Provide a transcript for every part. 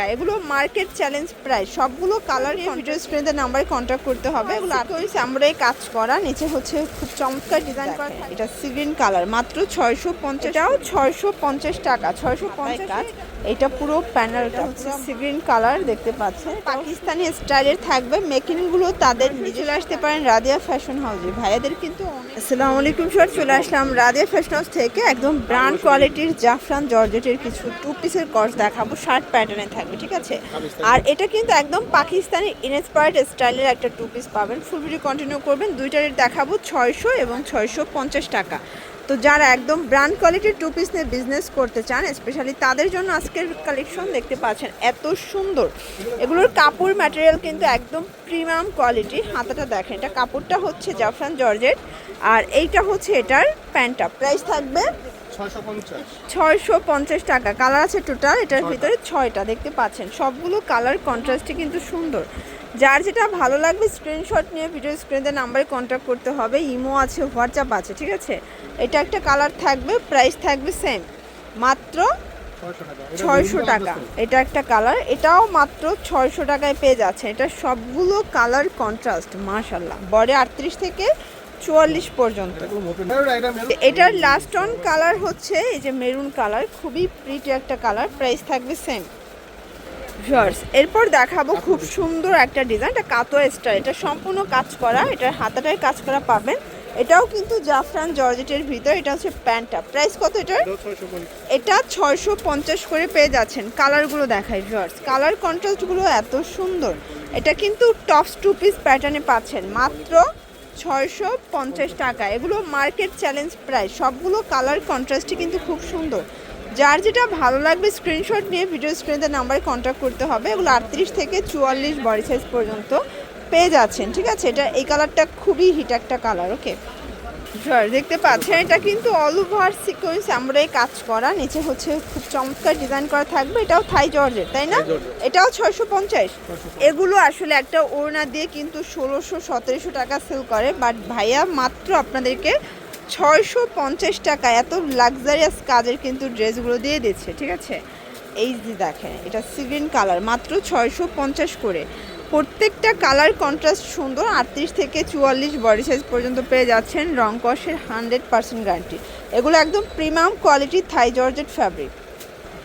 টাকা এগুলো market challenge price সবগুলো কালার ভিডিও স্ক্রিনের নাম্বারে কন্ট্যাক্ট করতে হবে। এগুলো আটকরিস আমরাই কাজ করা। নিচে হচ্ছে খুব চমৎকার ডিজাইন করা। এটা সিগ্রিন কালার মাত্র ছয়শো পঞ্চাশটাও ছয়শো পঞ্চাশ টাকা ছয়শো পঞ্চাশ কাজ এটা পুরো প্যানেলটা হচ্ছে সিগ্রিন কালার দেখতে পাচ্ছেন। পাকিস্তানি স্টাইলের থাকবে। মেকিংগুলো তাদের নিজে আসতে পারেন রাদিয়া ফ্যাশন হাউসে ভাইয়াদের কিন্তু আসসালামু আলাইকুম, স্যার। চলে আসলাম রাধে ফ্যাশন হাউস থেকে। একদম ব্র্যান্ড কোয়ালিটির জাফরান জর্জেটের কিছু টু পিসের কর্স দেখাবো। শার্ট প্যাটার্নে থাকবে, ঠিক আছে? আর এটা কিন্তু একদম পাকিস্তানি ইনস্পায়ার্ড স্টাইলের একটা টু পিস পাবেন। ফুল ভিডিও কন্টিনিউ করবেন। দুইটা রেট দেখাবো, ছয়শো এবং ছয়শো পঞ্চাশ টাকা। তো যারা একদম ব্র্যান্ড কোয়ালিটির টু পিস নিয়ে বিজনেস করতে চান স্পেশালি তাদের জন্য আজকের কালেকশন দেখতে পাচ্ছেন এত সুন্দর। এগুলোর কাপড় ম্যাটেরিয়াল কিন্তু একদম প্রিমিয়াম কোয়ালিটি হাতাটা দেখেন এটা কাপড়টা হচ্ছে জাফরান জর্জেট আর এইটা হচ্ছে এটার প্যান্টটা প্রাইস থাকবে ছয়শো পঞ্চাশ ছয়শো পঞ্চাশ টাকা। কালার আছে টোটাল এটার ভিতরে ছয়টা দেখতে পাচ্ছেন। সবগুলো কালার কন্ট্রাস্টে কিন্তু সুন্দর। যার যেটা ভালো লাগবে স্ক্রিনশট নিয়ে ভিডিও স্ক্রিনের নাম্বারে কন্ট্যাক্ট করতে হবে। ইমো আছে হোয়াটসঅ্যাপ আছে, ঠিক আছে? এটা একটা কালার থাকবে প্রাইস থাকবে সেম মাত্র ছয়শো টাকা। এটা একটা কালার এটাও মাত্র ছয়শো টাকায় পেয়ে যাচ্ছে। এটা সবগুলো কালার কন্ট্রাস্ট মাশাল্লাহ বডি আটত্রিশ থেকে চুয়াল্লিশ পর্যন্ত। এটার লাস্ট অন কালার হচ্ছে, এই যে মেরুন কালার খুবই প্রিটি একটা কালার প্রাইস থাকবে সেম ভিউয়ার্স এরপর দেখাবো খুব সুন্দর একটা ডিজাইন এটা কাতোয়া স্টাইল এটা সম্পূর্ণ কাজ করা এটার হাতাটায় কাজ করা পাবেন। এটাও কিন্তু জাফরান জর্জেটের ভিতর এটা হচ্ছে প্যান্টটা। প্রাইস কত এটার? এটা ছয়শো পঞ্চাশ করে পেয়ে যাচ্ছেন। কালারগুলো দেখায় ভিউয়ার্স কালার কন্ট্রাস্টগুলো এত সুন্দর। এটা কিন্তু টপস টু পিস প্যাটার্নে পাচ্ছেন। মাত্র ছয়শো পঞ্চাশ টাকা। এগুলো মার্কেট চ্যালেঞ্জ প্রাইস সবগুলো কালার কন্ট্রাস্টই কিন্তু খুব সুন্দর। যার যেটা ভালো লাগবে স্ক্রিনশট নিয়ে ভিডিও স্ক্রিনের নাম্বারে কন্ট্যাক্ট করতে হবে। এগুলো আটত্রিশ থেকে চুয়াল্লিশ বডি সাইজ পর্যন্ত পেয়ে যাচ্ছেন ঠিক আছে? এটা এই কালারটা খুবই হিট একটা কালার ওকে দেখতে পাচ্ছেন এটা কিন্তু অল ওভার সিকোয়েন্স আমরা কাজ করা। নিচে হচ্ছে খুব চমৎকার ডিজাইন করা থাকবে। এটাও থাই জর্জের তাই না? এটাও ছয়শো পঞ্চাশ। এগুলো আসলে একটা ওড়না দিয়ে কিন্তু ষোলোশো সতেরোশো টাকা সেল করে। বাট ভাইয়া মাত্র আপনাদেরকে ছয়শো পঞ্চাশ টাকা, এত লাক্সারিয়াস কাজের কিন্তু ড্রেসগুলো দিয়ে দিচ্ছে, ঠিক আছে? এই যে দেখেন, এটা সিগ্রিন কালার মাত্র ছয়শো পঞ্চাশ করে। প্রত্যেকটা কালার কন্ট্রাস্ট সুন্দর, আটত্রিশ থেকে চুয়াল্লিশ বডি সাইজ পর্যন্ত পেয়ে যাচ্ছেন রং কষের হান্ড্রেড পার্সেন্ট গ্যারান্টি এগুলো একদম premium quality Thai georgette fabric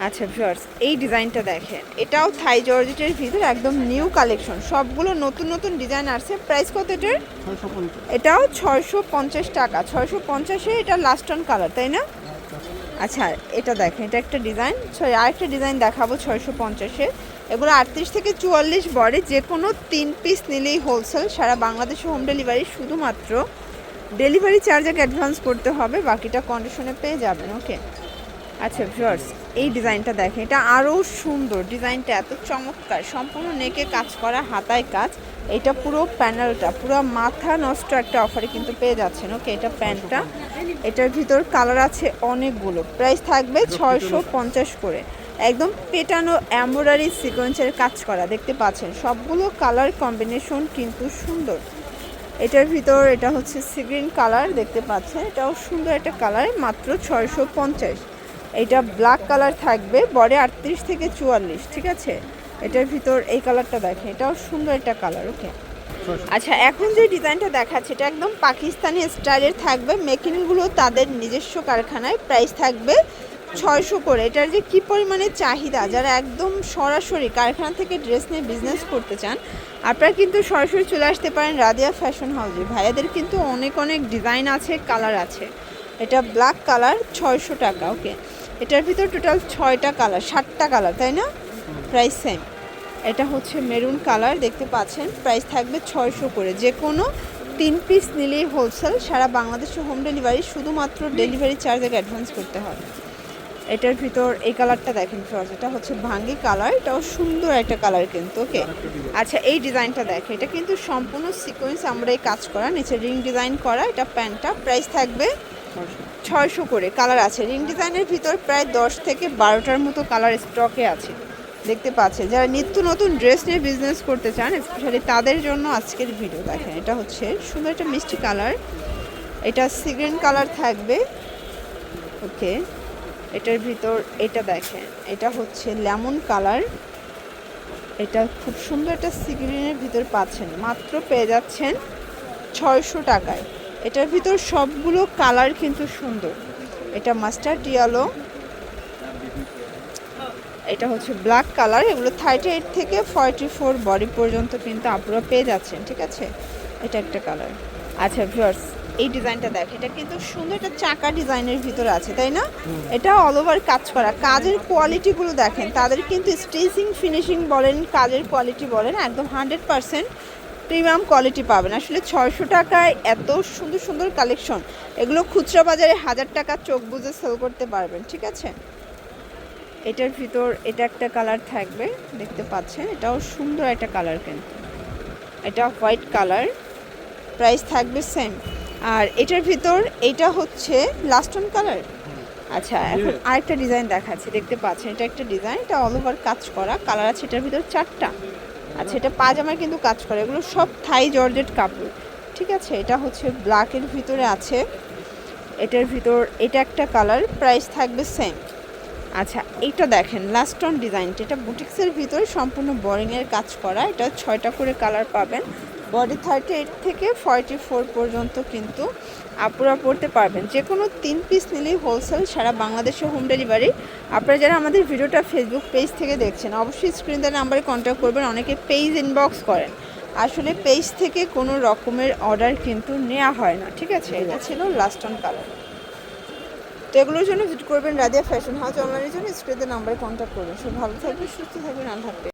আচ্ছা ভিউয়ার্স এই ডিজাইনটা দেখেন। এটাও থাই জর্জেটের ভিতর একদম নিউ কালেকশন সবগুলো নতুন নতুন ডিজাইন আসছে। প্রাইস কত এটার? এটাও ছয়শো পঞ্চাশ টাকা। ছয়শো পঞ্চাশে এটা লাস্ট অন কালার তাই না? আচ্ছা এটা দেখেন এটা একটা ডিজাইন সরি আরেকটা ডিজাইন দেখাবো ছয়শো পঞ্চাশে। এগুলো আটত্রিশ থেকে চুয়াল্লিশ বডি যে কোনো তিন পিস নিলেই হোলসেল সারা বাংলাদেশে হোম ডেলিভারি শুধুমাত্র। ডেলিভারি চার্জ আগে অ্যাডভান্স করতে হবে বাকিটা কন্ডিশনে পেয়ে যাবেন ওকে আচ্ছা ভিউয়ার্স এই ডিজাইনটা দেখেন এটা আরও সুন্দর। ডিজাইনটা এত চমৎকার। সম্পূর্ণ নেকে কাজ করা হাতায় কাজ। এটা পুরো প্যানেলটা পুরো মাথা নষ্ট একটা অফারে কিন্তু পেয়ে যাচ্ছেন। ওকে এটা প্যান্টটা। এটার ভিতর কালার আছে অনেকগুলো। প্রাইস থাকবে ছয়শো পঞ্চাশ করে। একদম পেটানো এমব্রয়ডারি সিকোয়েন্সের কাজ করা দেখতে পাচ্ছেন। সবগুলো কালার কম্বিনেশন কিন্তু সুন্দর। এটার ভিতর এটা হচ্ছে সিগ্রিন কালার দেখতে পাচ্ছেন। এটাও সুন্দর একটা কালার মাত্র ছয়শো পঞ্চাশ। এটা ব্ল্যাক কালার থাকবে, বডি আটত্রিশ থেকে চুয়াল্লিশ, ঠিক আছে? এটার ভিতর এই কালারটা দেখে এটাও সুন্দর একটা কালার ওকে আচ্ছা এখন যে ডিজাইনটা দেখাচ্ছে, এটা একদম পাকিস্তানি স্টাইলের থাকবে মেকিংগুলো তাদের নিজস্ব কারখানায় প্রাইস থাকবে ছয়শো করে। এটার যে কী পরিমাণে চাহিদা, যারা একদম সরাসরি কারখানা থেকে ড্রেস নিয়ে বিজনেস করতে চান, আপনারা কিন্তু সরাসরি চলে আসতে পারেন রাদিয়া ফ্যাশন হাউসে ভাইয়াদের কিন্তু অনেক অনেক ডিজাইন আছে কালার আছে। এটা ব্ল্যাক কালার ছয়শো টাকা ওকে এটার ভিতর টোটাল ছয়টা কালার সাতটা কালার তাই না? প্রাইস সেম এটা হচ্ছে মেরুন কালার দেখতে পাচ্ছেন। প্রাইস থাকবে ছয়শো করে। যে কোনো তিন পিস নিলেই হোলসেল সারা বাংলাদেশে হোম ডেলিভারি শুধুমাত্র ডেলিভারি চার্জ অ্যাডভান্স করতে হয়। এটার ভিতর এই কালারটা দেখেন ফ্রজ এটা হচ্ছে ভাঙ্গি কালার এটাও সুন্দর একটা কালার কিন্তু ওকে আচ্ছা এই ডিজাইনটা দেখে এটা কিন্তু সম্পূর্ণ সিকোয়েন্স আমরা এই কাজ করা, নিচে রিং ডিজাইন করা, এটা প্যান্টটা। প্রাইস থাকবে ছয়শো করে কালার আছে। রিং ডিজাইনের ভিতর প্রায় দশ থেকে বারোটার মতো কালার স্টকে আছে। দেখতে পাচ্ছেন, যারা নিত্য নতুন ড্রেস নিয়ে বিজনেস করতে চান স্পেশালি তাদের জন্য আজকের ভিডিও দেখেন। এটা হচ্ছে সুন্দর একটা মিষ্টি কালার। এটা সিগ্রিন কালার থাকবে। ওকে, এটার ভিতর এটা দেখেন, এটা হচ্ছে লেমন কালার। এটা খুব সুন্দর একটা সিগ্রিনের ভিতর পাচ্ছেন। মাত্র পেয়ে যাচ্ছেন ছয়শো টাকায়। এটার ভিতর সবগুলো কালার কিন্তু সুন্দর। এটা মাস্টার্ড ইয়েলো। এটা হচ্ছে ব্ল্যাক কালার। এগুলো থার্টি এইট থেকে ফর্টি ফোর বডি পর্যন্ত কিন্তু আপনারা পেয়ে যাচ্ছেন ঠিক আছে? এটা একটা কালার। আচ্ছা ভিউয়ার্স এই ডিজাইনটা দেখ এটা কিন্তু সুন্দর একটা চাকা ডিজাইনের ভিতরে আছে তাই না? এটা অল ওভার কাজ করা। কাজের কোয়ালিটিগুলো দেখেন তাদের কিন্তু স্টিচিং ফিনিশিং বলেন কাজের কোয়ালিটি বলেন একদম হান্ড্রেড পারসেন্ট প্রিমিয়াম কোয়ালিটি পাবেন। আসলে ছয়শো টাকায় এত সুন্দর সুন্দর কালেকশন। এগুলো খুচরা বাজারে হাজার টাকা চোখ বুঝে সেল করতে পারবেন ঠিক আছে? এটার ভিতর এটা একটা কালার থাকবে দেখতে পাচ্ছেন? এটাও সুন্দর একটা কালার কিন্তু। এটা হোয়াইট কালার প্রাইস থাকবে সেম আর এটার ভিতর এটা হচ্ছে লাস্টন কালার আচ্ছা এখন আরেকটা ডিজাইন দেখাচ্ছি দেখতে পাচ্ছেন? এটা একটা ডিজাইন এটা অল ওভার কাজ করা। কালার আছে এটার ভিতর চারটা। আচ্ছা এটা পাজামার কিন্তু কাজ করে। এগুলো সব থাই জর্জেট কাপড়। ঠিক আছে, এটা হচ্ছে ব্ল্যাকের ভিতরে আছে। এটার ভিতর, এটা একটা কালার প্রাইস থাকবে সেম আচ্ছা এটা দেখেন লাস্টন ডিজাইনটা এটা বুটিক্সের ভিতরে সম্পূর্ণ বোরিংয়ের কাজ করা। এটা ছয়টা করে কালার পাবেন। বডি থার্টি এইট থেকে ফর্টি ফোর পর্যন্ত কিন্তু আপুরা পড়তে পারবেন। যে কোনো তিন পিস নিলেই হোলসেল সারা বাংলাদেশে হোম ডেলিভারি আপনারা যারা আমাদের ভিডিওটা ফেসবুক পেজ থেকে দেখছেন, অবশ্যই স্ক্রিন দেওয়ার নাম্বারে কন্ট্যাক্ট করবেন, অনেকে পেজ ইনবক্স করেন। আসলে পেজ থেকে কোনো রকমের অর্ডার কিন্তু নেওয়া হয় না, ঠিক আছে? এটা ছিল লাস্টন কালার তো এগুলোর জন্য ভিজিট করবেন রাদিয়া ফ্যাশন হাউস অনলাইনের জন্য স্ক্রিনের নাম্বারে কন্ট্যাক্ট করবেন। সব ভালো থাকবেন, সুস্থ থাকবেন, আল্লাহ